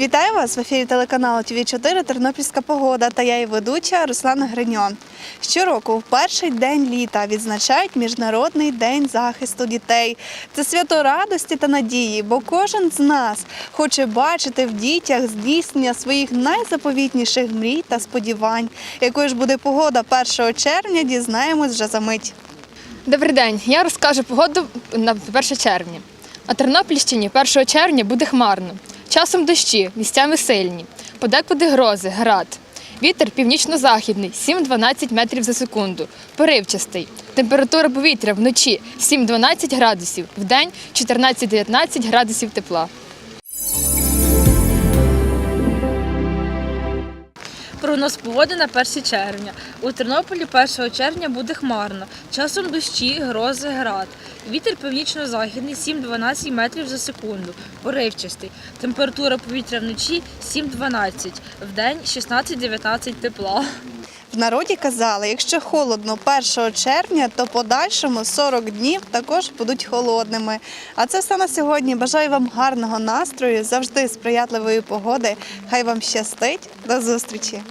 Вітаю вас в ефірі телеканалу ТВ 4 Тернопільська погода та я її ведуча Руслана Гриньо. Щороку в перший день літа відзначають Міжнародний день захисту дітей. Це свято радості та надії, бо кожен з нас хоче бачити в дітях здійснення своїх найзаповітніших мрій та сподівань. Якою ж буде погода 1 червня, дізнаємось вже за мить. Добрий день. Я розкажу погоду на 1 червня. На Тернопільщині 1 червня буде хмарно. Часом дощі, місцями сильні. Подекуди грози, град. Вітер північно-західний 7-12 метрів за секунду. Поривчастий. Температура повітря вночі 7-12 градусів, вдень 14-19 градусів тепла. Прогноз погоди на 1 червня. У Тернополі 1 червня буде хмарно. Часом дощі, грози, град. Вітер північно-західний 7-12 метрів за секунду. Поривчастий. Температура повітря вночі 7-12. Вдень 16-19 тепла. В народі казали, якщо холодно 1 червня, то подальшому 40 днів також будуть холодними. А це все на сьогодні. Бажаю вам гарного настрою, завжди сприятливої погоди. Хай вам щастить. До зустрічі!